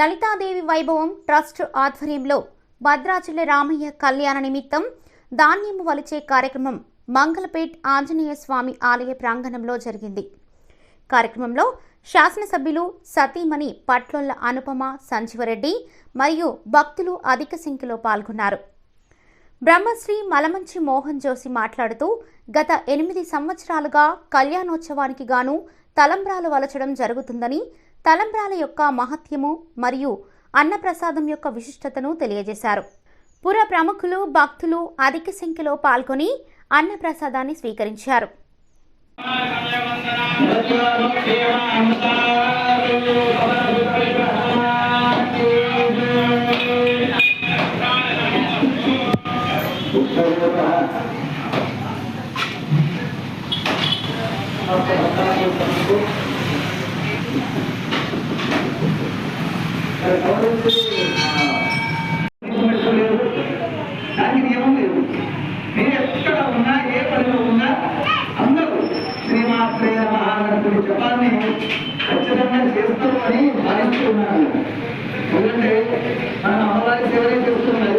లలితాదేవి వైభవం ట్రస్ట్ ఆధ్వర్యంలో భద్రాచల రామయ్య కళ్యాణ నిమిత్తం ధాన్యం వలిచే కార్యక్రమం మంగళపేట్ ఆంజనేయ స్వామి ఆలయ ప్రాంగణంలో జరిగింది కార్యక్రమంలో శాసనసభ్యులు సతీమణి పట్లొల్ల అనుపమ సంజీవరెడ్డి మరియు భక్తులు అధిక సంఖ్యలో పాల్గొన్నారు బ్రహ్మశ్రీ మలమంచి మోహన్ జోషి మాట్లాడుతూ గత ఎనిమిది సంవత్సరాలుగా కళ్యాణోత్సవానికి గాను తలంబ్రాలు వలచడం జరుగుతుందని తలంబ్రాల యొక్క మహత్యము మరియు అన్నప్రసాదం యొక్క విశిష్టతను తెలియజేశారు పుర ప్రముఖులు భక్తులు అధిక సంఖ్యలో పాల్గొని అన్నప్రసాదాన్ని స్వీకరించారు Thank you. దానికి నియమం లేదు మీరు ఎక్కడ ఉన్నా ఏ పనిలో ఉన్నా అందరూ శ్రీమాత్రేయ మహాగణపతి జపాన్ని ఖచ్చితంగా చేస్తారు అని భావిస్తున్నాను ఎందుకంటే మన అమ్మవారి సేవలే చేస్తున్నారు